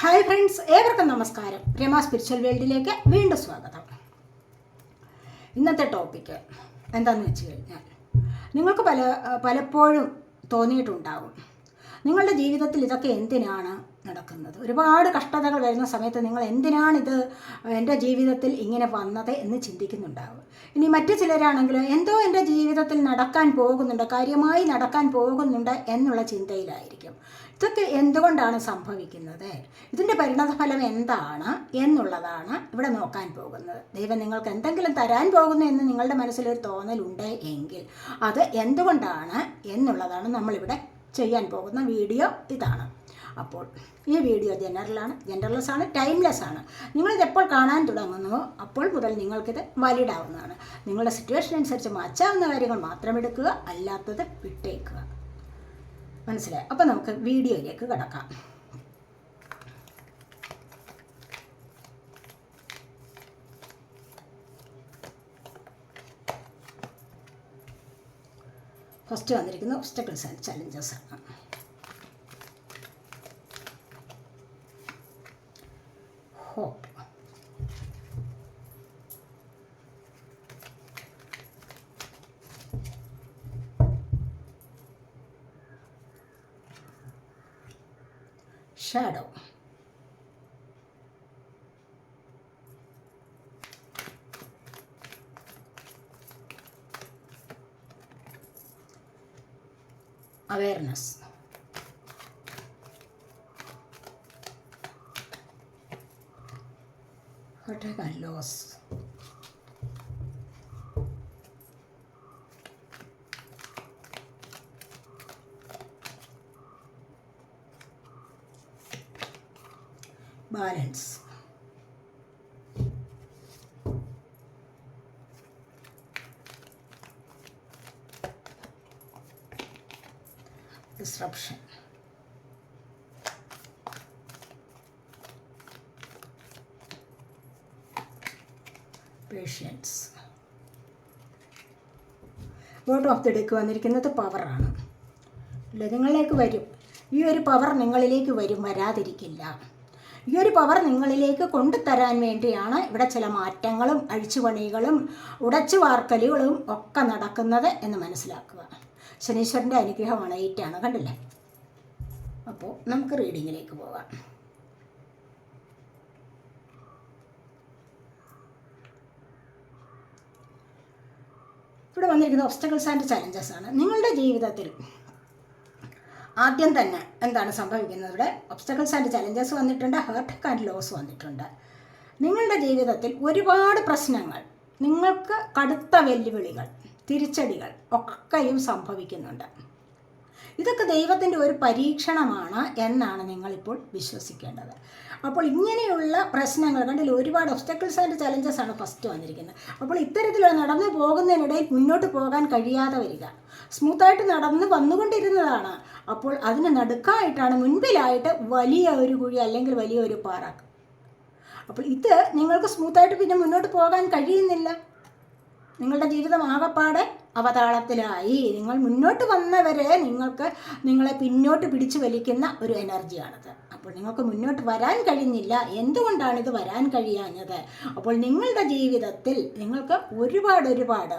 Hi friends ഏവർക്കും നമസ്കാരം. Rama spiritual വേൾഡിലേക്ക് വീണ്ടും സ്വാഗതം. ഇന്നത്തെ ടോപ്പിക്ക് എന്താണെന്ന് വെച്ച് കഴിഞ്ഞാൽ നിങ്ങൾക്ക് പല പലപ്പോഴും തോന്നിയിട്ടുണ്ടാവും. നിങ്ങളുടെ ജീവിതത്തിൽ ഇതൊക്കെ എന്തിനാണ് നടക്കുന്നത്? ഒരുപാട് കഷ്ടതകൾ വരുന്ന സമയത്ത് നിങ്ങൾ എന്തിനാണിത് എന്റെ ജീവിതത്തിൽ ഇങ്ങനെ വന്നത് എന്ന് ചിന്തിക്കുന്നുണ്ടാവും. ഇനി മറ്റു ചിലരാണെങ്കിൽ എന്തോ എന്റെ ജീവിതത്തിൽ നടക്കാൻ പോകുന്നുണ്ട് കാര്യമായി നടക്കാൻ പോകുന്നുണ്ട് എന്നുള്ള ചിന്തയിലായിരിക്കും. ഇതൊക്കെ എന്തുകൊണ്ടാണ് സംഭവിക്കുന്നത്? ഇതിന്റെ പരിണതഫലം എന്താണ് എന്നുള്ളതാണ് ഇവിടെ നോക്കാൻ പോകുന്നത്. ദൈവം നിങ്ങൾക്ക് എന്തെങ്കിലും തരാൻ പോകുന്നു എന്ന് നിങ്ങളുടെ മനസ്സിലൊരു തോന്നലുണ്ട് എങ്കിൽ അത് എന്തുകൊണ്ടാണ് എന്നുള്ളതാണ് നമ്മളിവിടെ ചെയ്യാൻ പോകുന്ന വീഡിയോ ഇതാണ്. അപ്പോൾ ഈ വീഡിയോ ജനറലാണ് ജനറൽലെസ് ആണ് ടൈംലെസ് ആണ്. നിങ്ങളിത് എപ്പോൾ കാണാൻ തുടങ്ങുന്നുവോ അപ്പോൾ മുതൽ നിങ്ങൾക്കിത് വാലിഡ് ആവുന്നതാണ്. നിങ്ങളുടെ സിറ്റുവേഷൻ അനുസരിച്ച് മാറ്റാവുന്ന കാര്യങ്ങൾ മാത്രം എടുക്കുക അല്ലാത്തത് വിട്ടേക്കുക. മനസ്സിലായി. അപ്പോൾ നമുക്ക് വീഡിയോയിലേക്ക് കിടക്കാം. ഫസ്റ്റ് വന്നിരിക്കുന്ന ഒബ്സ്റ്റക്കിൾസ് ആൻഡ് ചലഞ്ചസ് ആണ് hope shadow. Awareness. What have I lost? Balance disruption patience bottom of the deck വന്നിരിക്കുന്നത് പവറാണ് അല്ലേ? നിങ്ങളിലേക്ക് വരും. ഈ ഒരു പവർ നിങ്ങളിലേക്ക് വരും. വരാതിരിക്കില്ല. ഈ ഒരു പവർ നിങ്ങളിലേക്ക് കൊണ്ടുതരാൻ വേണ്ടിയാണ് ഇവിടെ ചില മാറ്റങ്ങളും അഴിച്ചുപണികളും ഉടച്ചു വാർക്കലുകളും ഒക്കെ നടക്കുന്നത് എന്ന് മനസ്സിലാക്കുക. ശനീശ്വരന്റെ അനുഗ്രഹമാണ് എയ്റ്റാണ് കണ്ടില്ലേ? അപ്പോൾ നമുക്ക് റീഡിങ്ങിലേക്ക് പോകാം. ഇവിടെ വന്നിരിക്കുന്ന ഒബ്സ്റ്റക്കിൾസ് ആൻഡ് ചലഞ്ചസ് ആണ്. നിങ്ങളുടെ ജീവിതത്തിൽ ആദ്യം തന്നെ എന്താണ് സംഭവിക്കുന്നത്? ഇവിടെ ഒബ്സ്റ്റക്കിൾസ് ആൻഡ് ചലഞ്ചസ് വന്നിട്ടുണ്ട് ഹേർട്ട് ആൻഡ് ലോസ് വന്നിട്ടുണ്ട്. നിങ്ങളുടെ ജീവിതത്തിൽ ഒരുപാട് പ്രശ്നങ്ങൾ നിങ്ങൾക്ക് കടുത്ത വെല്ലുവിളികൾ തിരിച്ചടികൾ ഒക്കെയും സംഭവിക്കുന്നുണ്ട്. ഇതൊക്കെ ദൈവത്തിന്റെ ഒരു പരീക്ഷണമാണ് എന്നാണ് നിങ്ങളിപ്പോൾ വിശ്വസിക്കേണ്ടത്. അപ്പോൾ ഇങ്ങനെയുള്ള പ്രശ്നങ്ങൾ കണ്ടില്ല ഒരുപാട് ഒബ്സ്റ്റക്കിൾസ് ആൻഡ് ചലഞ്ചസ് ആണ് ഫസ്റ്റ് വന്നിരിക്കുന്നത്. അപ്പോൾ ഇത്തരത്തിലുള്ള നടന്നു പോകുന്നതിനിടയിൽ മുന്നോട്ട് പോകാൻ കഴിയാതെ വരിക. സ്മൂത്തായിട്ട് നടന്ന് വന്നുകൊണ്ടിരുന്നതാണ്. അപ്പോൾ അതിന് നടുക്കായിട്ടാണ് മുൻപിലായിട്ട് വലിയ ഒരു കുഴി അല്ലെങ്കിൽ വലിയ ഒരു പാറ. അപ്പോൾ ഇത് നിങ്ങൾക്ക് സ്മൂത്തായിട്ട് പിന്നെ മുന്നോട്ട് പോകാൻ കഴിയുന്നില്ല. നിങ്ങളുടെ ജീവിതം ആകപ്പാടെ അവതാളത്തിലായി. നിങ്ങൾ മുന്നോട്ട് വന്നവരെ നിങ്ങൾക്ക് നിങ്ങളെ പിന്നോട്ട് പിടിച്ചു വലിക്കുന്ന ഒരു എനർജിയാണത്. അപ്പോൾ നിങ്ങൾക്ക് മുന്നോട്ട് വരാൻ കഴിഞ്ഞില്ല. എന്തുകൊണ്ടാണ് ഇത് വരാൻ കഴിയാഞ്ഞത്? അപ്പോൾ നിങ്ങളുടെ ജീവിതത്തിൽ നിങ്ങൾക്ക് ഒരുപാട് ഒരുപാട്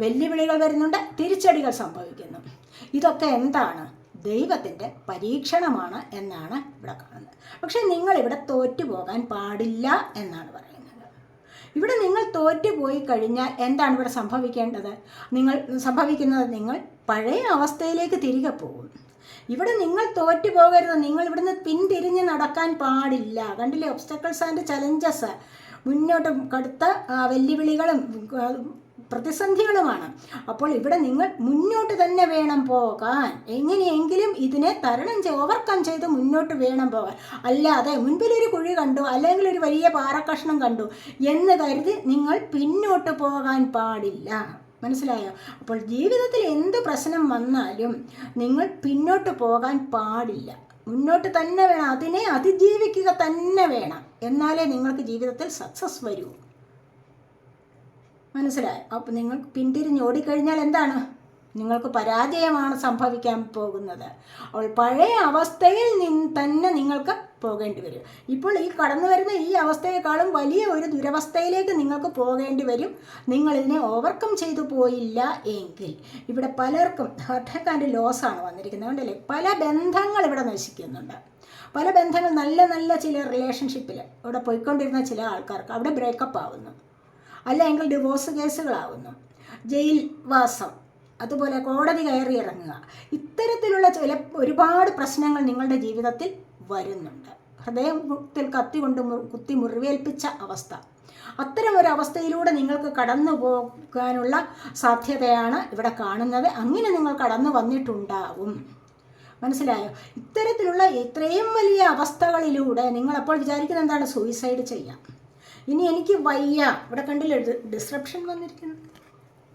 വെല്ലുവിളികൾ വരുന്നുണ്ട്. തിരിച്ചടികൾ സംഭവിക്കുന്നു. ഇതൊക്കെ എന്താണ്? ദൈവത്തിന്റെ പരീക്ഷണമാണ് എന്നാണ് ഇവിടെ കാണുന്നത്. പക്ഷേ നിങ്ങളിവിടെ തോറ്റുപോകാൻ പാടില്ല എന്നാണ് പറയുന്നത്. ഇവിടെ നിങ്ങൾ തോറ്റുപോയി കഴിഞ്ഞാൽ എന്താണ് ഇവിടെ സംഭവിക്കേണ്ടത്? നിങ്ങൾ സംഭവിക്കുന്നത് നിങ്ങൾ പഴയ അവസ്ഥയിലേക്ക് തിരികെ പോകും. ഇവിടെ നിങ്ങൾ തോറ്റു പോകരുത്. നിങ്ങൾ ഇവിടുന്ന് പിന്തിരിഞ്ഞ് നടക്കാൻ പാടില്ല. കണ്ടില്ലേ? ഒബ്സ്റ്റക്കിൾസ് ആൻഡ് ചലഞ്ചസ് മുന്നോട്ട് കടുത്ത വെല്ലുവിളികളും പ്രതിസന്ധികളുമാണ്. അപ്പോൾ ഇവിടെ നിങ്ങൾ മുന്നോട്ട് തന്നെ വേണം പോകാൻ. എങ്ങനെയെങ്കിലും ഇതിനെ തരണം ചെയ്ത് ഓവർകം ചെയ്ത് മുന്നോട്ട് വേണം പോകാൻ. അല്ലാതെ മുൻപിലൊരു കുഴി കണ്ടു അല്ലെങ്കിൽ ഒരു വലിയ പാറക്കഷ്ണം കണ്ടു എന്ന് കരുതി നിങ്ങൾ പിന്നോട്ട് പോകാൻ പാടില്ല. മനസ്സിലായോ? അപ്പോൾ ജീവിതത്തിൽ എന്ത് പ്രശ്നം വന്നാലും നിങ്ങൾ പിന്നോട്ട് പോകാൻ പാടില്ല. മുന്നോട്ട് തന്നെ വേണം അതിനെ അതിജീവിക്കുക തന്നെ വേണം. എന്നാലേ നിങ്ങൾക്ക് ജീവിതത്തിൽ സക്സസ് വരൂ. മനസ്സിലായോ. അപ്പോൾ നിങ്ങൾ പിന്തിരിഞ്ഞ് ഓടിക്കഴിഞ്ഞാൽ എന്താണ്? നിങ്ങൾക്ക് പരാജയമാണ് സംഭവിക്കാൻ പോകുന്നത്. അപ്പോൾ പഴയ അവസ്ഥയിൽ നിന്ന് തന്നെ നിങ്ങൾക്ക് പോകേണ്ടി വരും. ഇപ്പോൾ ഈ കടന്നു വരുന്ന ഈ അവസ്ഥയെക്കാളും വലിയ ഒരു ദുരവസ്ഥയിലേക്ക് നിങ്ങൾക്ക് പോകേണ്ടി വരും. നിങ്ങൾ ഇതിനെ ഓവർകം ചെയ്തു പോയില്ല എങ്കിൽ. ഇവിടെ പലർക്കും ഹർട്ട് ആൻഡ് ലോസ് ആണ് വന്നിരിക്കുന്നത്. അതുകൊണ്ടല്ലേ പല ബന്ധങ്ങൾ ഇവിടെ നശിക്കുന്നുണ്ട്. പല ബന്ധങ്ങൾ നല്ല നല്ല ചില റിലേഷൻഷിപ്പിൽ ഇവിടെ പോയിക്കൊണ്ടിരുന്ന ചില ആൾക്കാർക്ക് അവിടെ ബ്രേക്കപ്പ് ആവുന്നു. അല്ലെങ്കിൽ ഡിവോഴ്സ് കേസുകളാവുന്നു. ജയിൽവാസം അതുപോലെ കോടതി കയറി ഇറങ്ങുക. ഇത്തരത്തിലുള്ള ചില ഒരുപാട് പ്രശ്നങ്ങൾ നിങ്ങളുടെ ജീവിതത്തിൽ വരുന്നുണ്ട്. ഹൃദയത്തിൽ കത്തി കൊണ്ട് കുത്തി മുറിവേൽപ്പിച്ച അവസ്ഥ. അത്തരം ഒരു അവസ്ഥയിലൂടെ നിങ്ങൾക്ക് കടന്നു പോകാനുള്ള സാധ്യതയാണ് ഇവിടെ കാണുന്നത്. അങ്ങനെ നിങ്ങൾ കടന്നു വന്നിട്ടുണ്ടാവും. മനസ്സിലായോ? ഇത്തരത്തിലുള്ള ഇത്രയും വലിയ അവസ്ഥകളിലൂടെ നിങ്ങൾ അപ്പോൾ വിചാരിക്കുന്നത് എന്താണ്? സൂയിസൈഡ് ചെയ്യാം. ഇനി എനിക്ക് വയ്യ. ഇവിടെ കണ്ടില്ലേ ഡിസ്ട്രപ്ഷൻ വന്നിരിക്കുന്നു.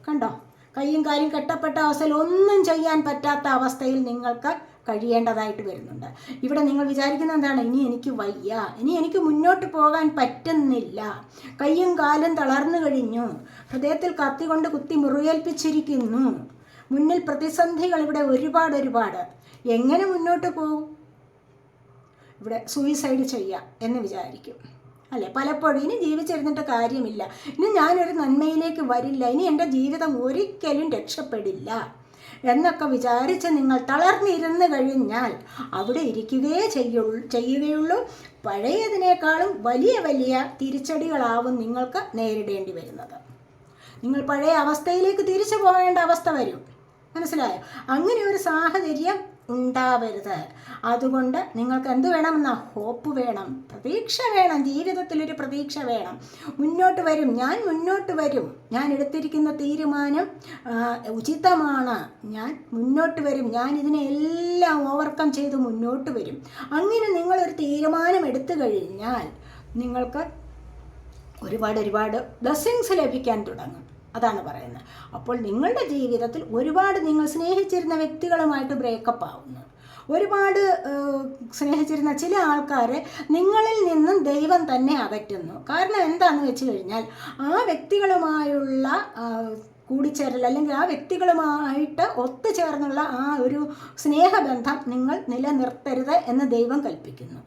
കണ്ടോ? കയ്യും കാലും കെട്ടപ്പെട്ട അവസ്ഥയിൽ ഒന്നും ചെയ്യാൻ പറ്റാത്ത അവസ്ഥയിൽ നിങ്ങൾക്ക് കഴിയേണ്ടതായിട്ട് വരുന്നുണ്ട്. ഇവിടെ നിങ്ങൾ വിചാരിക്കുന്ന എന്താണ്? ഇനി എനിക്ക് വയ്യ. ഇനി എനിക്ക് മുന്നോട്ട് പോകാൻ പറ്റുന്നില്ല. കയ്യും കാലും തളർന്നു കഴിഞ്ഞു. ഹൃദയത്തിൽ കത്തി കൊണ്ട് കുത്തി മുറിവേൽപ്പിച്ചിരിക്കുന്നു. മുന്നിൽ പ്രതിസന്ധികൾ ഇവിടെ ഒരുപാട് ഒരുപാട്. എങ്ങനെ മുന്നോട്ട് പോകും ഇവിടെ സൂയിസൈഡ് ചെയ്യാം എന്ന് വിചാരിക്കും. അല്ലേ? പലപ്പോഴും ഇനി ജീവിച്ചിരുന്നിട്ട് കാര്യമില്ല. ഇനി ഞാനൊരു നന്മയിലേക്ക് വരില്ല. ഇനി എന്റെ ജീവിതം ഒരിക്കലും രക്ഷപ്പെടില്ല. എന്നൊക്കെ വിചാരിച്ച് നിങ്ങൾ തളർന്നിരുന്നു കഴിഞ്ഞാൽ അവിടെ ഇരിക്കുകയേ ചെയ്യുള്ളൂ ചെയ്യുകയുള്ളൂ. പഴയതിനേക്കാളും വലിയ വലിയ തിരിച്ചടികളാവും നിങ്ങൾക്ക് നേരിടേണ്ടി വരുന്നത്. നിങ്ങൾ പഴയ അവസ്ഥയിലേക്ക് തിരിച്ചു പോകേണ്ട അവസ്ഥ വരും. മനസ്സിലായോ? അങ്ങനെ ഒരു സാഹചര്യം ഉണ്ടാവരുത്. അതുകൊണ്ട് നിങ്ങൾക്ക് എന്ത് വേണമെന്ന? ഹോപ്പ് വേണം. പ്രതീക്ഷ വേണം. ജീവിതത്തിലൊരു പ്രതീക്ഷ വേണം. മുന്നോട്ട് വരും. ഞാൻ മുന്നോട്ട് വരും. ഞാൻ എടുത്തിരിക്കുന്ന തീരുമാനം ഉചിതമാണ്. ഞാൻ മുന്നോട്ട് വരും. ഞാൻ ഇതിനെ എല്ലാം ഓവർകം ചെയ്ത് മുന്നോട്ട് വരും. അങ്ങനെ നിങ്ങളൊരു തീരുമാനം എടുത്തു കഴിഞ്ഞാൽ നിങ്ങൾക്ക് ഒരുപാട് ഒരുപാട് ബ്ലെസ്സിങ്സ് ലഭിക്കാൻ തുടങ്ങും. അതാണ് പറയുന്നത്. അപ്പോൾ നിങ്ങളുടെ ജീവിതത്തിൽ ഒരുപാട് നിങ്ങൾ സ്നേഹിച്ചിരുന്ന വ്യക്തികളുമായിട്ട് ബ്രേക്കപ്പ് ആവുന്നു. ഒരുപാട് സ്നേഹിച്ചിരുന്ന ചില ആൾക്കാരെ നിങ്ങളിൽ നിന്നും ദൈവം തന്നെ അകറ്റുന്നു. കാരണം എന്താണെന്ന് വെച്ച് കഴിഞ്ഞാൽ ആ വ്യക്തികളുമായുള്ള കൂടിച്ചേരൽ അല്ലെങ്കിൽ ആ വ്യക്തികളുമായിട്ട് ഒത്തുചേർന്നുള്ള ആ ഒരു സ്നേഹബന്ധം നിങ്ങൾ നിലനിർത്തരുത് എന്ന് ദൈവം കൽപ്പിക്കുന്നു.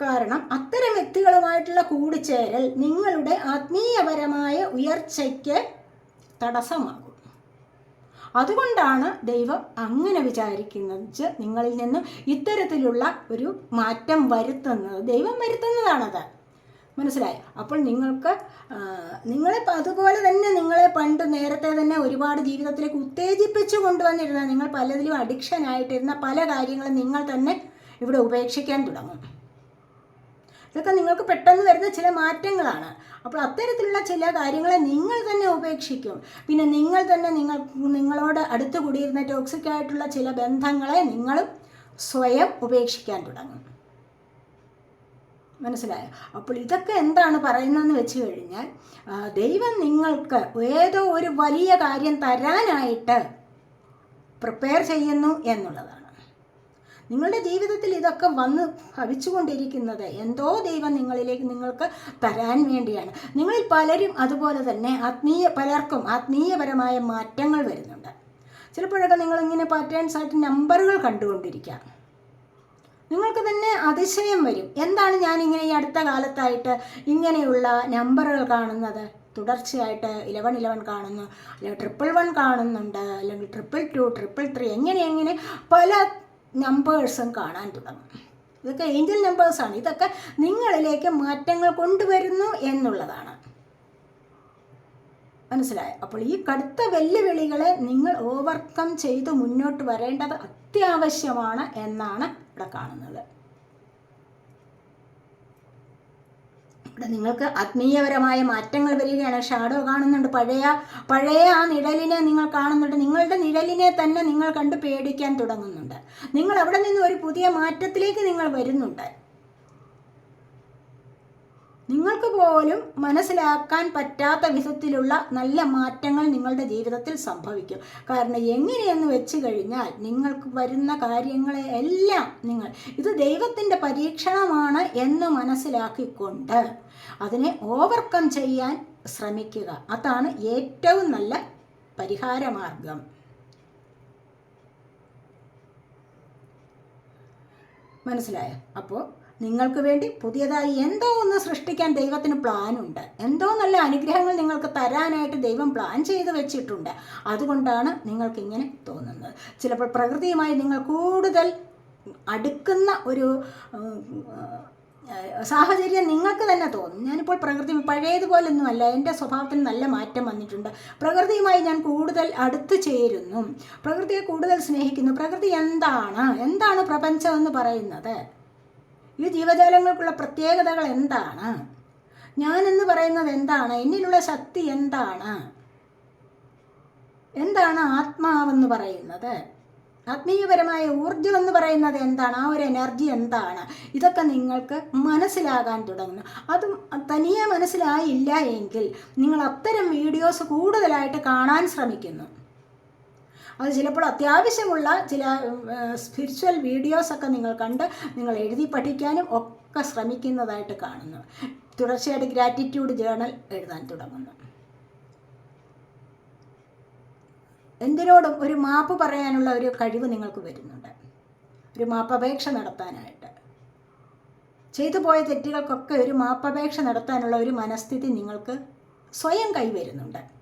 കാരണം അത്തരം വ്യക്തികളുമായിട്ടുള്ള കൂടിച്ചേരൽ നിങ്ങളുടെ ആത്മീയപരമായ ഉയർച്ചയ്ക്ക് തടസ്സമാകും. അതുകൊണ്ടാണ് ദൈവം അങ്ങനെ വിചാരിക്കുന്നത് നിങ്ങളിൽ നിന്ന് ഇത്തരത്തിലുള്ള ഒരു മാറ്റം വരുത്തുന്നത്. ദൈവം വരുത്തുന്നതാണത്. മനസ്സിലായി? അപ്പോൾ നിങ്ങൾക്ക് നിങ്ങളെ അതുപോലെ തന്നെ നിങ്ങളെ പണ്ട് നേരത്തെ തന്നെ ഒരുപാട് ജീവിതത്തിലേക്ക് ഉത്തേജിപ്പിച്ചു കൊണ്ടുവന്നിരുന്ന നിങ്ങൾ പലതിലും അഡിക്ഷൻ ആയിട്ടിരുന്ന പല കാര്യങ്ങളും നിങ്ങൾ തന്നെ ഇവിടെ ഉപേക്ഷിക്കാൻ തുടങ്ങും. ഇതൊക്കെ നിങ്ങൾക്ക് പെട്ടെന്ന് വരുന്ന ചില മാറ്റങ്ങളാണ്. അപ്പോൾ അത്തരത്തിലുള്ള ചില കാര്യങ്ങളെ നിങ്ങൾ തന്നെ ഉപേക്ഷിക്കും. പിന്നെ നിങ്ങൾ തന്നെ നിങ്ങൾ നിങ്ങളോട് അടുത്ത് കൂടിയിരുന്ന ടോക്സിക് ആയിട്ടുള്ള ചില ബന്ധങ്ങളെ നിങ്ങളും സ്വയം ഉപേക്ഷിക്കാൻ തുടങ്ങും. മനസ്സിലായോ? അപ്പോൾ ഇതൊക്കെ എന്താണ് പറയുന്നതെന്ന് വെച്ച് കഴിഞ്ഞാൽ ദൈവം നിങ്ങൾക്ക് ഏതോ ഒരു വലിയ കാര്യം തരാനായിട്ട് പ്രിപ്പയർ ചെയ്യുന്നു എന്നുള്ളതാണ്. നിങ്ങളുടെ ജീവിതത്തിൽ ഇതൊക്കെ വന്ന് ഭവിച്ചുകൊണ്ടിരിക്കുന്നത് എന്തോ ദൈവം നിങ്ങളിലേക്ക് നിങ്ങൾക്ക് തരാൻ വേണ്ടിയാണ്. നിങ്ങളിൽ പലരും അതുപോലെ തന്നെ ആത്മീയ പലർക്കും ആത്മീയപരമായ മാറ്റങ്ങൾ വരുന്നുണ്ട്. ചിലപ്പോഴൊക്കെ നിങ്ങളിങ്ങനെ പാറ്റേൺസ് ആയിട്ട് നമ്പറുകൾ കണ്ടുകൊണ്ടിരിക്കാം. നിങ്ങൾക്ക് തന്നെ അതിശയം വരും. എന്താണ് ഞാൻ ഇങ്ങനെ ഈ അടുത്ത കാലത്തായിട്ട് ഇങ്ങനെയുള്ള നമ്പറുകൾ കാണുന്നത്? തുടർച്ചയായിട്ട് ഇലവൻ ഇലവൻ കാണുന്നു അല്ലെങ്കിൽ ട്രിപ്പിൾ വൺ കാണുന്നുണ്ട് അല്ലെങ്കിൽ ട്രിപ്പിൾ ടു ട്രിപ്പിൾ ത്രീ എങ്ങനെ എങ്ങനെ പല നമ്പേഴ്സും കാണാൻ തുടങ്ങും. ഇതൊക്കെ ഏഞ്ചൽ നമ്പേഴ്സാണ് ഇതൊക്കെ നിങ്ങളിലേക്ക് മാറ്റങ്ങൾ കൊണ്ടുവരുന്നു എന്നുള്ളതാണ്. മനസ്സിലായോ? അപ്പോൾ ഈ കടുത്ത വെല്ലുവിളികളെ നിങ്ങൾ ഓവർകം ചെയ്ത് മുന്നോട്ട് വരേണ്ടത് അത്യാവശ്യമാണ് എന്നാണ് ഇവിടെ കാണുന്നത്. ഇവിടെ നിങ്ങൾക്ക് ആത്മീയപരമായ മാറ്റങ്ങൾ വരികയാണ്. ഷാഡോ കാണുന്നുണ്ട്. പഴയ പഴയ ആ നിഴലിനെ നിങ്ങൾ കാണുന്നുണ്ട്. നിങ്ങളുടെ നിഴലിനെ തന്നെ നിങ്ങൾ കണ്ട് പേടിക്കാൻ തുടങ്ങുന്നുണ്ട്. നിങ്ങൾ അവിടെ നിന്ന് ഒരു പുതിയ മാറ്റത്തിലേക്ക് നിങ്ങൾ വരുന്നുണ്ട്. നിങ്ങൾക്ക് പോലും മനസ്സിലാക്കാൻ പറ്റാത്ത വിധത്തിലുള്ള നല്ല മാറ്റങ്ങൾ നിങ്ങളുടെ ജീവിതത്തിൽ സംഭവിക്കും. കാരണം എങ്ങനെയെന്ന് വെച്ച് കഴിഞ്ഞാൽ നിങ്ങൾക്ക് വരുന്ന കാര്യങ്ങളെ എല്ലാം നിങ്ങൾ ഇത് ദൈവത്തിന്റെ പരീക്ഷണമാണ് എന്ന് മനസ്സിലാക്കിക്കൊണ്ട് അതിനെ ഓവർകം ചെയ്യാൻ ശ്രമിക്കുക. അതാണ് ഏറ്റവും നല്ല പരിഹാരമാർഗം. മനസ്സിലായോ? അപ്പോൾ നിങ്ങൾക്ക് വേണ്ടി പുതിയതായി എന്തോ ഒന്ന് സൃഷ്ടിക്കാൻ ദൈവത്തിന് പ്ലാനുണ്ട്. എന്തോ നല്ല അനുഗ്രഹങ്ങൾ നിങ്ങൾക്ക് തരാനായിട്ട് ദൈവം പ്ലാൻ ചെയ്ത് വെച്ചിട്ടുണ്ട്. അതുകൊണ്ടാണ് നിങ്ങൾക്ക് ഇങ്ങനെ തോന്നുന്നത്. ചിലപ്പോൾ പ്രകൃതിയുമായി നിങ്ങൾ കൂടുതൽ അടുക്കുന്ന ഒരു സാഹചര്യം നിങ്ങൾക്ക് തന്നെ തോന്നും. ഞാനിപ്പോൾ പ്രകൃതി പഴയതുപോലൊന്നുമല്ല. എന്റെ സ്വഭാവത്തിന് നല്ല മാറ്റം വന്നിട്ടുണ്ട്. പ്രകൃതിയുമായി ഞാൻ കൂടുതൽ അടുത്ത് ചേരുന്നു. പ്രകൃതിയെ കൂടുതൽ സ്നേഹിക്കുന്നു. പ്രകൃതി എന്താണ്? എന്താണ് പ്രപഞ്ചമെന്ന് പറയുന്നത്? ഈ ജീവജാലങ്ങൾക്കുള്ള പ്രത്യേകതകൾ എന്താണ്? ഞാൻ എന്ന് പറയുന്നത് എന്താണ്? എന്നിലുള്ള ശക്തി എന്താണ്? എന്താണ് ആത്മാവെന്ന് പറയുന്നത്? ആത്മീയപരമായ ഊർജം എന്ന് പറയുന്നത് എന്താണ്? ആ ഒരു എനർജി എന്താണ്? ഇതൊക്കെ നിങ്ങൾക്ക് മനസ്സിലാകാൻ തുടങ്ങുന്നു. അതും തനിയെ മനസ്സിലായില്ല എങ്കിൽ നിങ്ങൾ അത്തരം വീഡിയോസ് കൂടുതലായിട്ട് കാണാൻ ശ്രമിക്കുന്നു. അത് ചിലപ്പോൾ അത്യാവശ്യമുള്ള ചില സ്പിരിച്വൽ വീഡിയോസൊക്കെ നിങ്ങൾ കണ്ട് നിങ്ങൾ എഴുതി പഠിക്കാനും ഒക്കെ ശ്രമിക്കുന്നതായിട്ട് കാണുന്നു. തുടർച്ചയായിട്ട് ഗ്രാറ്റിറ്റ്യൂഡ് ജേണൽ എഴുതാൻ തുടങ്ങുന്നു. എന്തിനോടും ഒരു മാപ്പ് പറയാനുള്ള ഒരു കഴിവ് നിങ്ങൾക്ക് വരുന്നുണ്ട്. ഒരു മാപ്പപേക്ഷ നടത്താനായിട്ട്. ചെയ്തു പോയ തെറ്റുകൾക്കൊക്കെ ഒരു മാപ്പപേക്ഷ നടത്താനുള്ള ഒരു മനസ്ഥിതി നിങ്ങൾക്ക് സ്വയം കൈവരുന്നുണ്ട്.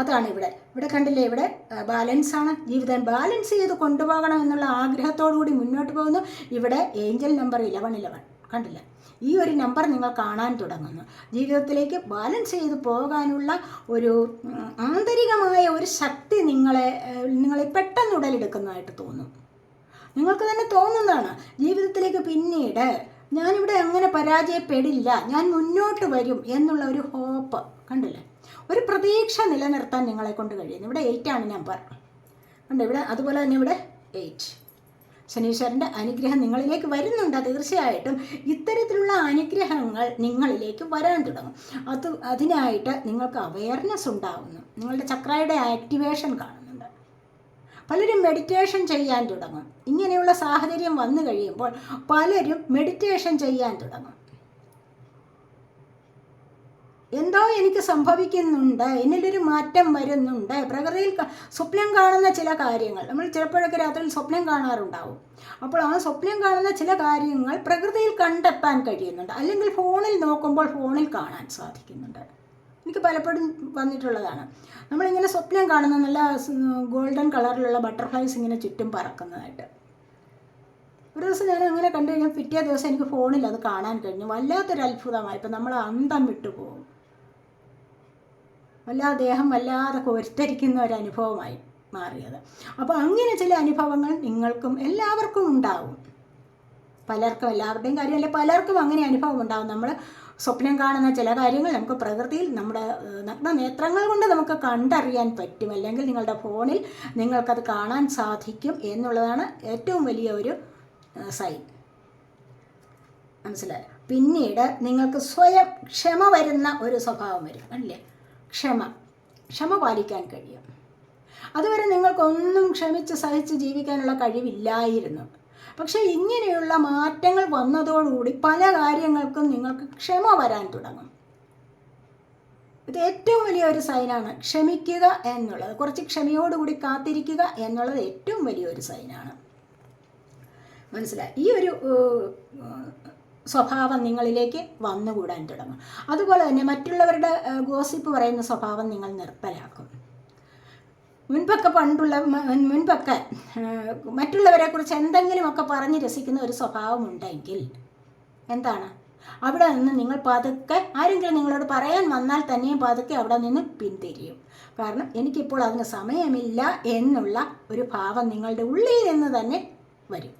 അതാണ് ഇവിടെ. ഇവിടെ കണ്ടില്ലേ ഇവിടെ ബാലൻസ് ആണ് ജീവിതം ബാലൻസ് ചെയ്ത് കൊണ്ടുപോകണം എന്നുള്ള ആഗ്രഹത്തോടു കൂടി മുന്നോട്ട് പോകുന്നു. ഇവിടെ ഏഞ്ചൽ നമ്പർ ഇലവൺ ഇലവൺ കണ്ടില്ല? ഈ ഒരു നമ്പർ നിങ്ങൾ കാണാൻ തുടങ്ങുന്നു. ജീവിതത്തിലേക്ക് ബാലൻസ് ചെയ്ത് പോകാനുള്ള ഒരു ആന്തരികമായ ഒരു ശക്തി നിങ്ങളെ നിങ്ങളെ പെട്ടെന്ന് ഉടലെടുക്കുന്നതായിട്ട് തോന്നും. നിങ്ങൾക്ക് തന്നെ തോന്നുന്നതാണ് ജീവിതത്തിലേക്ക് പിന്നീട് ഞാനിവിടെ അങ്ങനെ പരാജയപ്പെടില്ല ഞാൻ മുന്നോട്ട് വരും എന്നുള്ള ഒരു ഹോപ്പ് കണ്ടില്ലേ? ഒരു പ്രതീക്ഷ നിലനിർത്താൻ നിങ്ങളെ കൊണ്ട് കഴിയുന്നു. ഇവിടെ എയ്റ്റ് ആണ് നമ്പർ ഉണ്ട് ഇവിടെ അതുപോലെ തന്നെ ഇവിടെ എയ്റ്റ് ശനീശ്വരന്റെ അനുഗ്രഹം നിങ്ങളിലേക്ക് വരുന്നുണ്ട്. തീർച്ചയായിട്ടും ഇത്തരത്തിലുള്ള അനുഗ്രഹങ്ങൾ നിങ്ങളിലേക്ക് വരാൻ തുടങ്ങും. അത് അതിനായിട്ട് നിങ്ങൾക്ക് അവയർനെസ് ഉണ്ടാകുന്നു നിങ്ങളുടെ ചക്രയുടെ ആക്ടിവേഷൻ കാണുന്നുണ്ട്. പലരും മെഡിറ്റേഷൻ ചെയ്യാൻ തുടങ്ങും. ഇങ്ങനെയുള്ള സാഹചര്യം വന്നു കഴിയുമ്പോൾ പലരും മെഡിറ്റേഷൻ ചെയ്യാൻ തുടങ്ങും. എന്തോ എനിക്ക് സംഭവിക്കുന്നുണ്ട്. എന്നിലൊരു മാറ്റം വരുന്നുണ്ട്. പ്രകൃതിയിൽ സ്വപ്നം കാണുന്ന ചില കാര്യങ്ങൾ. നമ്മൾ ചിലപ്പോഴൊക്കെ രാത്രിയിൽ സ്വപ്നം കാണാറുണ്ടാവും. അപ്പോൾ ആ സ്വപ്നം കാണുന്ന ചില കാര്യങ്ങൾ പ്രകൃതിയിൽ കണ്ടെത്താൻ കഴിയുന്നുണ്ട്. അല്ലെങ്കിൽ ഫോണിൽ നോക്കുമ്പോൾ ഫോണിൽ കാണാൻ സാധിക്കുന്നുണ്ട്. എനിക്ക് പലപ്പോഴും വന്നിട്ടുള്ളതാണ്. നമ്മളിങ്ങനെ സ്വപ്നം കാണുന്ന നല്ല ഗോൾഡൻ കളറിലുള്ള ബട്ടർഫ്ലൈസ് ഇങ്ങനെ ചുറ്റും പറക്കുന്നതായിട്ട്. ഒരു ദിവസം ഞാൻ അങ്ങനെ കണ്ടു കഴിഞ്ഞാൽ പിറ്റേ ദിവസം എനിക്ക് ഫോണിൽ അത് കാണാൻ കഴിഞ്ഞു. വല്ലാത്തൊരു അത്ഭുതമായി ഇപ്പം നമ്മൾ അന്തം വിട്ടു പോകും. വല്ലാതെ ദേഹം വല്ലാതെ കോരിത്തരിക്കുന്ന ഒരു അനുഭവമായി മാറിയത്. അപ്പോൾ അങ്ങനെ ചില അനുഭവങ്ങൾ നിങ്ങൾക്കും എല്ലാവർക്കും ഉണ്ടാവും. പലർക്കും എല്ലാവരുടെയും കാര്യമല്ല പലർക്കും അങ്ങനെ അനുഭവം ഉണ്ടാവും. നമ്മൾ സ്വപ്നം കാണുന്ന ചില കാര്യങ്ങൾ നമുക്ക് പ്രകൃതിയിൽ നമ്മുടെ നഗ്ന നേത്രങ്ങൾ കൊണ്ട് നമുക്ക് കണ്ടറിയാൻ പറ്റും. അല്ലെങ്കിൽ നിങ്ങളുടെ ഫോണിൽ നിങ്ങൾക്കത് കാണാൻ സാധിക്കും എന്നുള്ളതാണ് ഏറ്റവും വലിയ ഒരു സൈൻ. മനസ്സിലായോ? പിന്നീട് നിങ്ങൾക്ക് സ്വയം ക്ഷമ വരുന്ന ഒരു സ്വഭാവം വരും. അല്ലേ? ക്ഷമ. ക്ഷമ പാലിക്കാൻ കഴിയും. അതുവരെ നിങ്ങൾക്കൊന്നും ക്ഷമിച്ച് സഹിച്ച് ജീവിക്കാനുള്ള കഴിവില്ലായിരുന്നു. പക്ഷേ ഇങ്ങനെയുള്ള മാറ്റങ്ങൾ വന്നതോടുകൂടി പല കാര്യങ്ങൾക്കും നിങ്ങൾക്ക് ക്ഷമ വരാൻ തുടങ്ങും. ഇത് ഏറ്റവും വലിയ ഒരു സൈനാണ് ക്ഷമിക്കുക എന്നുള്ളത്. കുറച്ച് ക്ഷമയോടുകൂടി കാത്തിരിക്കുക എന്നുള്ളത് ഏറ്റവും വലിയൊരു സൈനാണ്. മനസ്സിലായി? ഈ ഒരു സ്വഭാവം നിങ്ങളിലേക്ക് വന്നുകൂടാൻ തുടങ്ങും. അതുപോലെ തന്നെ മറ്റുള്ളവരുടെ ഗോസിപ്പ് പറയുന്ന സ്വഭാവം നിങ്ങൾ നിർത്തലാക്കും മുൻപൊക്കെ പണ്ടുള്ള മുൻപൊക്കെ മറ്റുള്ളവരെക്കുറിച്ച് എന്തെങ്കിലുമൊക്കെ പറഞ്ഞ് രസിക്കുന്ന ഒരു സ്വഭാവം ഉണ്ടെങ്കിൽ എന്താണ്? അവിടെ നിന്ന് നിങ്ങൾ പതുക്കെ ആരെങ്കിലും നിങ്ങളോട് പറയാൻ വന്നാൽ തന്നെയും പതുക്കെ അവിടെ നിന്ന് പിന്തിരിയും. കാരണം എനിക്കിപ്പോൾ അതിന് സമയമില്ല എന്നുള്ള ഒരു ഭാവം നിങ്ങളുടെ ഉള്ളിൽ നിന്ന് തന്നെ വരും.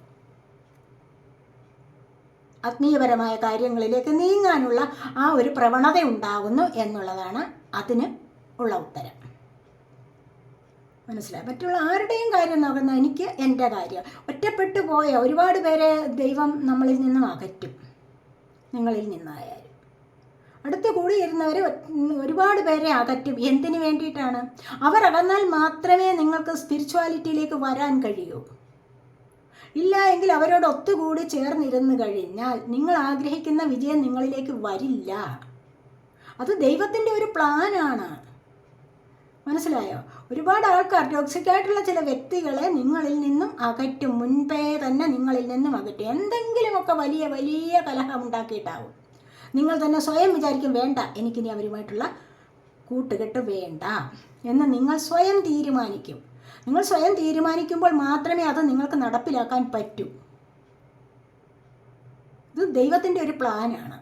ആത്മീയപരമായ കാര്യങ്ങളിലേക്ക് നീങ്ങാനുള്ള ആ ഒരു പ്രവണത ഉണ്ടാകുന്നു എന്നുള്ളതാണ് അതിന് ഉള്ള ഉത്തരം. മനസ്സിലായി? മറ്റുള്ള ആരുടെയും കാര്യം നോക്കുന്ന എനിക്ക് എന്റെ കാര്യം. ഒറ്റപ്പെട്ടു പോയ ഒരുപാട് പേരെ ദൈവം നമ്മളിൽ നിന്നും അകറ്റും. നിങ്ങളിൽ നിന്നായാലും. അടുത്ത് കൂടിയിരുന്നവർ ഒരുപാട് പേരെ അകറ്റും. എന്തിനു വേണ്ടിയിട്ടാണ്? അവർ അകന്നാൽ മാത്രമേ നിങ്ങൾക്ക് സ്പിരിച്വാലിറ്റിയിലേക്ക് വരാൻ കഴിയൂ. ഇല്ല എങ്കിൽ അവരോട് ഒത്തുകൂടി ചേർന്നിരുന്ന് കഴിഞ്ഞാൽ നിങ്ങൾ ആഗ്രഹിക്കുന്ന വിജയം നിങ്ങളിലേക്ക് വരില്ല. അത് ദൈവത്തിന്റെ ഒരു പ്ലാനാണ് മനസ്സിലായോ? ഒരുപാട് ആൾക്കാർ ടോക്സിക് ആയിട്ടുള്ള ചില വ്യക്തികളെ നിങ്ങളിൽ നിന്നും അകറ്റും. മുൻപേ തന്നെ നിങ്ങളിൽ നിന്നും അകറ്റും. എന്തെങ്കിലുമൊക്കെ വലിയ വലിയ കലഹം ഉണ്ടാക്കിയിട്ടാവും. നിങ്ങൾ തന്നെ സ്വയം വിചാരിക്കും വേണ്ട എനിക്കിനി അവരുമായിട്ടുള്ള കൂട്ടുകെട്ട് വേണ്ട എന്ന് നിങ്ങൾ സ്വയം തീരുമാനിക്കും. നിങ്ങൾ സ്വയം തീരുമാനിക്കുമ്പോൾ മാത്രമേ അത് നിങ്ങൾക്ക് നടപ്പിലാക്കാൻ പറ്റൂ. ഇത് ദൈവത്തിന്റെ ഒരു പ്ലാനാണ്.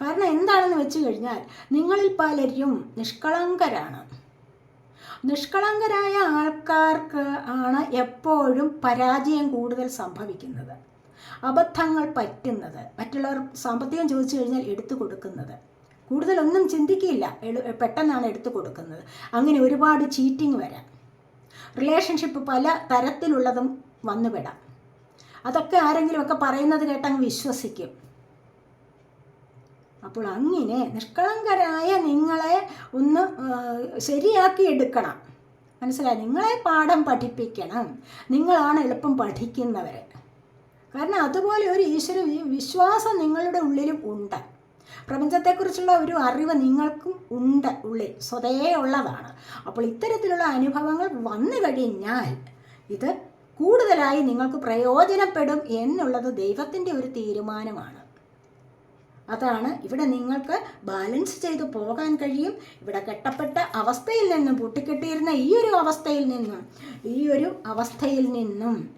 കാരണം എന്താണെന്ന് വെച്ച് കഴിഞ്ഞാൽ നിങ്ങളിൽ പലരും നിഷ്കളങ്കരാണ്. നിഷ്കളങ്കരായ ആൾക്കാർക്ക് ആണ് എപ്പോഴും പരാജയം കൂടുതൽ സംഭവിക്കുന്നത്. അബദ്ധങ്ങൾ പറ്റുന്നത് മറ്റുള്ളവർ സാമ്പത്തികം ചോദിച്ചു കഴിഞ്ഞാൽ എടുത്തു കൊടുക്കുന്നത്. കൂടുതലൊന്നും ചിന്തിക്കില്ല പെട്ടെന്നാണ് എടുത്തു കൊടുക്കുന്നത്. അങ്ങനെ ഒരുപാട് ചീറ്റിംഗ് വരാം. റിലേഷൻഷിപ്പ് പല തരത്തിലുള്ളതും വന്നുപെടാം. അതൊക്കെ ആരെങ്കിലുമൊക്കെ പറയുന്നത് കേട്ടങ്ങ് വിശ്വസിക്കും. അപ്പോൾ അങ്ങനെ നിഷ്കളങ്കരായ നിങ്ങളെ ഒന്ന് ശരിയാക്കി എടുക്കണം. മനസ്സിലായി? നിങ്ങളെ പാഠം പഠിപ്പിക്കണം. നിങ്ങളാണ് എളുപ്പം പഠിക്കുന്നവർ കാരണം അതുപോലെ ഒരു ഈശ്വര വിശ്വാസം നിങ്ങളുടെ ഉള്ളിലും ഉണ്ട്. പ്രപഞ്ചത്തെക്കുറിച്ചുള്ള ഒരു അറിവ് നിങ്ങൾക്കും ഉണ്ട് ഉള്ളിൽ സ്വതേ ഉള്ളതാണ്. അപ്പോൾ ഇത്തരത്തിലുള്ള അനുഭവങ്ങൾ വന്നു കഴിഞ്ഞാൽ ഇത് കൂടുതലായി നിങ്ങൾക്ക് പ്രയോജനപ്പെടും എന്നുള്ളത് ദൈവത്തിന്റെ ഒരു തീരുമാനമാണ്. അതാണ് ഇവിടെ നിങ്ങൾക്ക് ബാലൻസ് ചെയ്തു പോകാൻ കഴിയും. ഇവിടെ കെട്ടപ്പെട്ട അവസ്ഥയിൽ നിന്നും പൊട്ടിക്കെട്ടിയിരുന്ന ഈ ഒരു അവസ്ഥയിൽ നിന്നും ഈ ഒരു അവസ്ഥയിൽ നിന്നും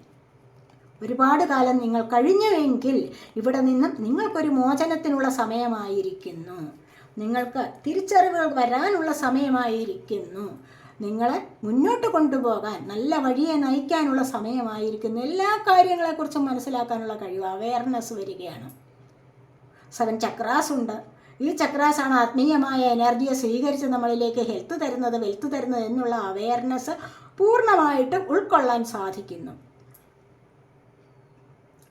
ഒരുപാട് കാലം നിങ്ങൾ കഴിഞ്ഞുവെങ്കിൽ ഇവിടെ നിന്നും നിങ്ങൾക്കൊരു മോചനത്തിനുള്ള സമയമായിരിക്കുന്നു. നിങ്ങൾക്ക് തിരിച്ചറിവുകൾ വരാനുള്ള സമയമായിരിക്കുന്നു. നിങ്ങളെ മുന്നോട്ട് കൊണ്ടുപോകാൻ നല്ല വഴിയെ നയിക്കാനുള്ള സമയമായിരിക്കുന്നു. എല്ലാ കാര്യങ്ങളെക്കുറിച്ചും മനസ്സിലാക്കാനുള്ള കഴിവ് അവയർനെസ് വരികയാണ്. സെവൻ ചക്രാസ് ഉണ്ട്. ഈ ചക്രാസാണ് ആത്മീയമായ എനർജിയെ സ്വീകരിച്ച് നമ്മളിലേക്ക് ഹെൽത്ത് തരുന്നത് വെൽത്ത് തരുന്നത് എന്നുള്ള അവയർനെസ് പൂർണമായിട്ട് ഉൾക്കൊള്ളാൻ സാധിക്കുന്നു.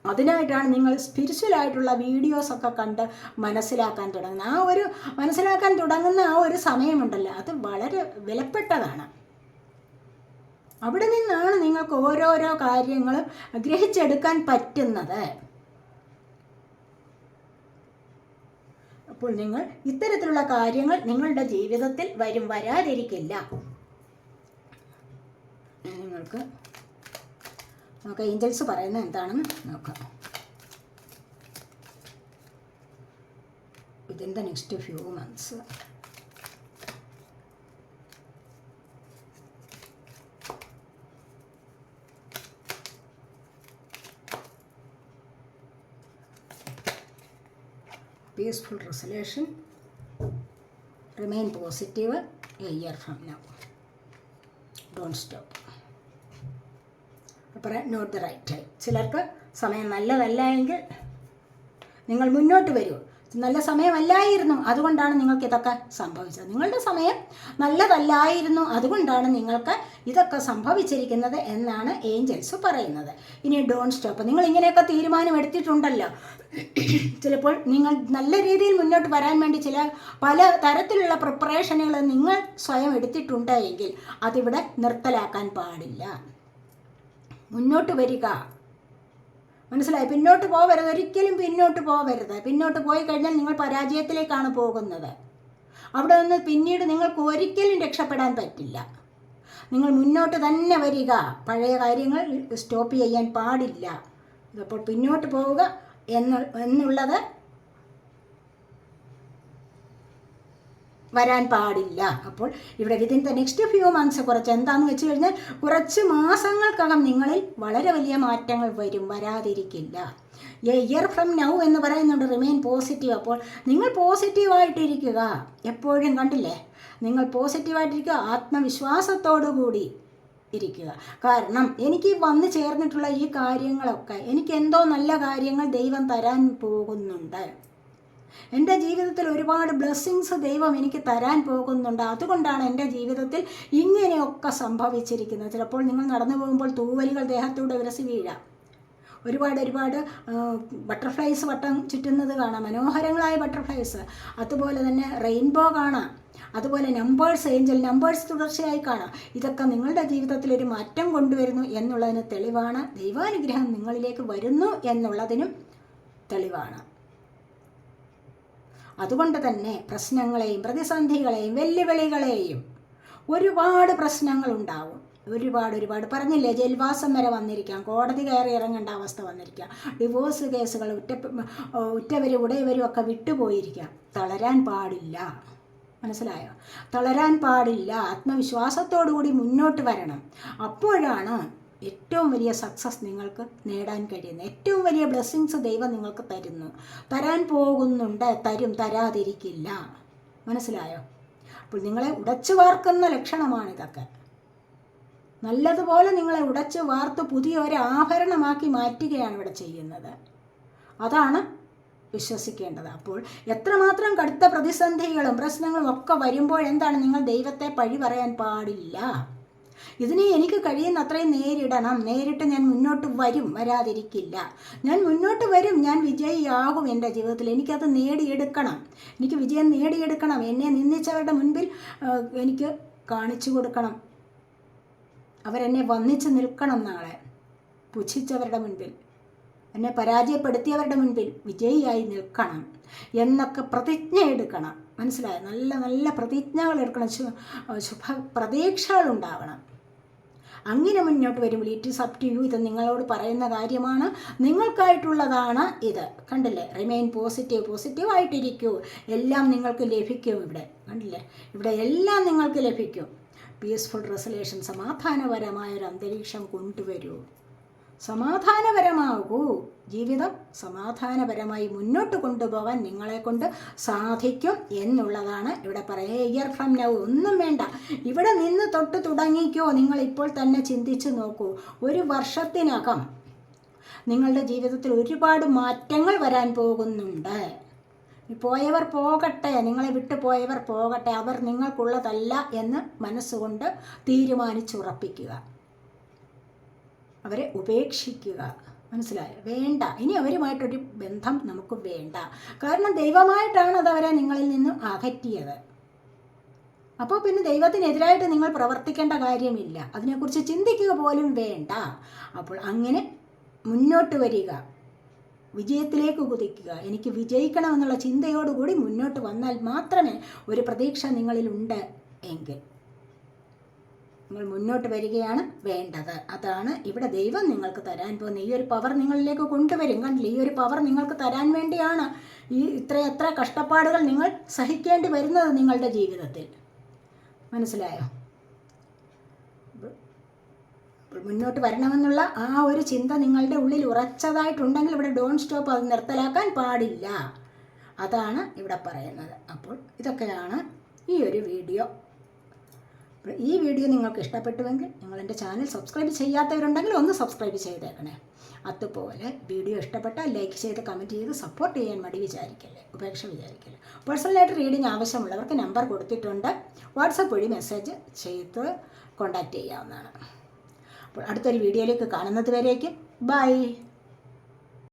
അതിനായിട്ടാണ് നിങ്ങൾ സ്പിരിച്വൽ സ്പിരിച്വലായിട്ടുള്ള വീഡിയോസൊക്കെ കണ്ട് മനസ്സിലാക്കാൻ തുടങ്ങുന്നത്. ആ ഒരു മനസ്സിലാക്കാൻ തുടങ്ങുന്ന ആ ഒരു സമയമുണ്ടല്ലോ അത് വളരെ വിലപ്പെട്ടതാണ്. അവിടെ നിന്നാണ് നിങ്ങൾക്ക് ഓരോരോ കാര്യങ്ങളും ഗ്രഹിച്ചെടുക്കാൻ പറ്റുന്നത്. അപ്പോൾ നിങ്ങൾ ഇത്തരത്തിലുള്ള കാര്യങ്ങൾ നിങ്ങളുടെ ജീവിതത്തിൽ വരും വരാതിരിക്കില്ല. നിങ്ങൾക്ക് നമുക്ക് ഏഞ്ചൽസ് പറയുന്നത് എന്താണെന്ന് നോക്കാം. Within the next few months peaceful resolution remain positive a year from now don't stop അപ്പോൾ നോട്ട് ദ റൈറ്റ് ടൈം ചിലർക്ക് സമയം നല്ലതല്ല എങ്കിൽ നിങ്ങൾ മുന്നോട്ട് വരൂ. നല്ല സമയമല്ലായിരുന്നു അതുകൊണ്ടാണ് നിങ്ങൾക്ക് ഇതൊക്കെ സംഭവിച്ചത്. നിങ്ങളുടെ സമയം നല്ലതല്ലായിരുന്നു അതുകൊണ്ടാണ് നിങ്ങൾക്ക് ഇതൊക്കെ സംഭവിച്ചിരിക്കുന്നത് എന്നാണ് ഏഞ്ചൽസ് പറയുന്നത്. ഇനി ഡോൺ സ്റ്റോപ്പ് നിങ്ങൾ ഇങ്ങനെയൊക്കെ തീരുമാനം എടുത്തിട്ടുണ്ടല്ലോ. ചിലപ്പോൾ നിങ്ങൾ നല്ല രീതിയിൽ മുന്നോട്ട് വരാൻ വേണ്ടി ചില പല തരത്തിലുള്ള പ്രിപ്പറേഷനുകൾ നിങ്ങൾ സ്വയം എടുത്തിട്ടുണ്ട് എങ്കിൽ അതിവിടെ നിർത്തലാക്കാൻ പാടില്ല. മുന്നോട്ട് വരിക. മനസ്സിലായി? പിന്നോട്ട് പോകരുത് ഒരിക്കലും പിന്നോട്ട് പോകരുത് പിന്നോട്ട് പോയി കഴിഞ്ഞാൽ നിങ്ങൾ പരാജയത്തിലേക്കാണ് പോകുന്നത്. അവിടെ നിന്ന് പിന്നീട് നിങ്ങൾക്ക് ഒരിക്കലും രക്ഷപ്പെടാൻ പറ്റില്ല. നിങ്ങൾ മുന്നോട്ട് തന്നെ വരിക. പഴയ കാര്യങ്ങൾ സ്റ്റോപ്പ് ചെയ്യാൻ പാടില്ല. ഇതപ്പോൾ പിന്നോട്ട് പോവുക എന്ന് എന്നുള്ളത് വരാൻ പാടില്ല. അപ്പോൾ ഇവിടെ within the next few months കുറച്ച് എന്താണെന്ന് വെച്ച് കഴിഞ്ഞാൽ കുറച്ച് മാസങ്ങൾക്കകം നിങ്ങളിൽ വളരെ വലിയ മാറ്റങ്ങൾ വരും വരാതിരിക്കില്ല. എ ഇയർ ഫ്രം നൗ എന്ന് പറയുന്നുണ്ട് റിമെയിൻ പോസിറ്റീവ് അപ്പോൾ നിങ്ങൾ പോസിറ്റീവായിട്ടിരിക്കുക എപ്പോഴും കണ്ടില്ലേ? നിങ്ങൾ പോസിറ്റീവായിട്ടിരിക്കുക ആത്മവിശ്വാസത്തോടു കൂടി ഇരിക്കുക. കാരണം എനിക്ക് വന്നു ചേർന്നിട്ടുള്ള ഈ കാര്യങ്ങളൊക്കെ എനിക്ക് എന്തോ നല്ല കാര്യങ്ങൾ ദൈവം തരാൻ പോകുന്നുണ്ട്. എന്റെ ജീവിതത്തിൽ ഒരുപാട് ബ്ലെസ്സിങ്സ് ദൈവം എനിക്ക് തരാൻ പോകുന്നുണ്ട്. അതുകൊണ്ടാണ് എന്റെ ജീവിതത്തിൽ ഇങ്ങനെയൊക്കെ സംഭവിച്ചിരിക്കുന്നത്. ചിലപ്പോൾ നിങ്ങൾ നടന്നു പോകുമ്പോൾ തൂവലുകൾ ദേഹത്തൂടെ വിരസി വീഴാം. ഒരുപാട് ഒരുപാട് ബട്ടർഫ്ലൈസ് വട്ടം ചുറ്റുന്നത് കാണാം. മനോഹരങ്ങളായ ബട്ടർഫ്ലൈസ് അതുപോലെ തന്നെ റെയിൻബോ കാണാം. അതുപോലെ നമ്പേഴ്സ് ഏഞ്ചൽ നമ്പേഴ്സ് തുടർച്ചയായി കാണാം. ഇതൊക്കെ നിങ്ങളുടെ ജീവിതത്തിൽ ഒരു മാറ്റം കൊണ്ടുവരുന്നു എന്നുള്ളതിന് തെളിവാണ്. ദൈവാനുഗ്രഹം നിങ്ങളിലേക്ക് വരുന്നു എന്നുള്ളതിനും തെളിവാണ്. അതുകൊണ്ട് തന്നെ പ്രശ്നങ്ങളെയും പ്രതിസന്ധികളെയും വെല്ലുവിളികളെയും ഒരുപാട് പ്രശ്നങ്ങൾ ഉണ്ടാവും ഒരുപാട് ഒരുപാട് പറഞ്ഞില്ലേ ജയിൽവാസം വരെ വന്നിരിക്കാം കോടതി കയറി ഇറങ്ങേണ്ട അവസ്ഥ വന്നിരിക്കാം ഡിവോഴ്സ് കേസുകൾ ഉറ്റ ഉറ്റവരും ഉടയവരും ഒക്കെ വിട്ടുപോയിരിക്കാം. തളരാൻ പാടില്ല. മനസ്സിലായോ? തളരാൻ പാടില്ല. ആത്മവിശ്വാസത്തോടുകൂടി മുന്നോട്ട് വരണം. അപ്പോഴാണ് ഏറ്റവും വലിയ സക്സസ് നിങ്ങൾക്ക് നേടാൻ കഴിയുന്നു. ഏറ്റവും വലിയ ബ്ലെസ്സിങ്സ് ദൈവം നിങ്ങൾക്ക് തരുന്നു. തരാൻ പോകുന്നുണ്ട് തരും തരാതിരിക്കില്ല. മനസ്സിലായോ? അപ്പോൾ നിങ്ങളെ ഉടച്ചു വാർക്കുന്ന ലക്ഷണമാണിതൊക്കെ. നല്ലതുപോലെ നിങ്ങളെ ഉടച്ച് വാർത്ത് പുതിയ ഒരു ആഭരണമാക്കി മാറ്റുകയാണ് ഇവിടെ ചെയ്യുന്നത്. അതാണ് വിശ്വസിക്കേണ്ടത്. അപ്പോൾ എത്രമാത്രം കടുത്ത പ്രതിസന്ധികളും പ്രശ്നങ്ങളും ഒക്കെ വരുമ്പോൾ എന്താണ് നിങ്ങൾ ദൈവത്തെ പഴി പറയാൻ പാടില്ല? ഇതിനെ എനിക്ക് കഴിയുന്ന അത്രയും നേരിടണം. നേരിട്ട് ഞാൻ മുന്നോട്ട് വരും വരാതിരിക്കില്ല. ഞാൻ മുന്നോട്ട് വരും ഞാൻ വിജയിയാകും എന്റെ ജീവിതത്തിൽ. എനിക്കത് നേടിയെടുക്കണം. എനിക്ക് വിജയം നേടിയെടുക്കണം. എന്നെ നിന്ദിച്ചവരുടെ മുൻപിൽ എനിക്ക് കാണിച്ചു കൊടുക്കണം. അവരെന്നെ വന്നിച്ച് നിൽക്കണം നാളെ. പുച്ഛിച്ചവരുടെ മുൻപിൽ എന്നെ പരാജയപ്പെടുത്തിയവരുടെ മുൻപിൽ വിജയിയായി നിൽക്കണം എന്നൊക്കെ പ്രതിജ്ഞ എടുക്കണം. മനസ്സിലായോ? നല്ല നല്ല പ്രതിജ്ഞകൾ എടുക്കണം. ശുഭ പ്രതീക്ഷകൾ ഉണ്ടാവണം അങ്ങനെ മുന്നോട്ട് വരുമ്പോൾ it is up to you ഇത് നിങ്ങളോട് പറയുന്ന കാര്യമാണ്. നിങ്ങൾക്കായിട്ടുള്ളതാണ് ഇത്. കണ്ടില്ലേ? റിമെയിൻ പോസിറ്റീവ് പോസിറ്റീവ് ആയിട്ടിരിക്കൂ. എല്ലാം നിങ്ങൾക്ക് ലഭിക്കും ഇവിടെ. കണ്ടില്ലേ? ഇവിടെ എല്ലാം നിങ്ങൾക്ക് ലഭിക്കും. പീസ്ഫുൾ റെസൊല്യൂഷൻ സമാധാനപരമായ ഒരു അന്തരീക്ഷം കൊണ്ടുവരൂ. സമാധാനപരമാകൂ. ജീവിതം സമാധാനപരമായി മുന്നോട്ട് കൊണ്ടുപോകാൻ നിങ്ങളെ കൊണ്ട് സാധിക്കും എന്നുള്ളതാണ് ഇവിടെ പറയുക ഇയർ ഫ്രം നൗ ഒന്നും വേണ്ട. ഇവിടെ നിന്ന് തൊട്ട് തുടങ്ങിക്കോ. നിങ്ങൾ ഇപ്പോൾ തന്നെ ചിന്തിച്ചു നോക്കൂ. ഒരു വർഷത്തിനകം നിങ്ങളുടെ ജീവിതത്തിൽ ഒരുപാട് മാറ്റങ്ങൾ വരാൻ പോകുന്നുണ്ട്. പോയവർ പോകട്ടെ. നിങ്ങളെ വിട്ടു പോയവർ പോകട്ടെ. അവർ നിങ്ങൾക്കുള്ളതല്ല എന്ന് മനസ്സുകൊണ്ട് തീരുമാനിച്ചുറപ്പിക്കുക. അവരെ ഉപേക്ഷിക്കുക. മനസ്സിലായോ? വേണ്ട. ഇനി അവരുമായിട്ടൊരു ബന്ധം നമുക്ക് വേണ്ട. കാരണം ദൈവമായിട്ടാണ് അത് അവരെ നിങ്ങളിൽ നിന്ന് അകറ്റിയത്. അപ്പോൾ പിന്നെ ദൈവത്തിനെതിരായിട്ട് നിങ്ങൾ പ്രവർത്തിക്കേണ്ട കാര്യമില്ല. അതിനെക്കുറിച്ച് ചിന്തിക്കുക പോലും വേണ്ട. അപ്പോൾ അങ്ങനെ മുന്നോട്ട് വരിക. വിജയത്തിലേക്ക് കുതിക്കുക. എനിക്ക് വിജയിക്കണമെന്നുള്ള ചിന്തയോടുകൂടി മുന്നോട്ട് വന്നാൽ മാത്രമേ ഒരു പ്രതീക്ഷ നിങ്ങളിലുണ്ട് എങ്കിൽ. നിങ്ങൾ മുന്നോട്ട് വരികയാണ് വേണ്ടത്. അതാണ് ഇവിടെ ദൈവം നിങ്ങൾക്ക് തരാൻ പോകുന്ന ഈ ഒരു പവർ നിങ്ങളിലേക്ക് കൊണ്ടുവരും. കണ്ടില്ല? ഈ ഒരു പവർ നിങ്ങൾക്ക് തരാൻ വേണ്ടിയാണ് ഈ ഇത്രയെത്ര കഷ്ടപ്പാടുകൾ നിങ്ങൾ സഹിക്കേണ്ടി വരുന്നത് നിങ്ങളുടെ ജീവിതത്തിൽ. മനസ്സിലായോ? മുന്നോട്ട് വരണമെന്നുള്ള ആ ഒരു ചിന്ത നിങ്ങളുടെ ഉള്ളിൽ ഉറച്ചതായിട്ടുണ്ടെങ്കിൽ ഇവിടെ ഡോൺ സ്റ്റോപ്പ് അത് നിർത്തലാക്കാൻ പാടില്ല. അതാണ് ഇവിടെ പറയുന്നത്. അപ്പോൾ ഇതൊക്കെയാണ് ഈ ഒരു വീഡിയോ ഈ വീഡിയോ നിങ്ങൾക്ക് ഇഷ്ടപ്പെട്ടുവെങ്കിൽ നിങ്ങൾ എന്റെ ചാനൽ സബ്സ്ക്രൈബ് ചെയ്യാത്തവരുണ്ടെങ്കിൽ ഒന്ന് സബ്സ്ക്രൈബ് ചെയ്തേക്കണേ. അതുപോലെ വീഡിയോ ഇഷ്ടപ്പെട്ടാൽ ലൈക്ക് ചെയ്ത് കമന്റ് ചെയ്ത് സപ്പോർട്ട് ചെയ്യാൻ മടി വിചാരിക്കല്ലേ ഉപേക്ഷ വിചാരിക്കല്ലേ. പേഴ്സണലായിട്ട് റീഡിങ് ആവശ്യമുള്ളവർക്ക് നമ്പർ കൊടുത്തിട്ടുണ്ട്. വാട്സപ്പ് വഴി മെസ്സേജ് ചെയ്ത് കോൺടാക്റ്റ് ചെയ്യാവുന്നതാണ്. അപ്പോൾ അടുത്തൊരു വീഡിയോയിലേക്ക് കാണുന്നത് വരേക്കും. ബൈ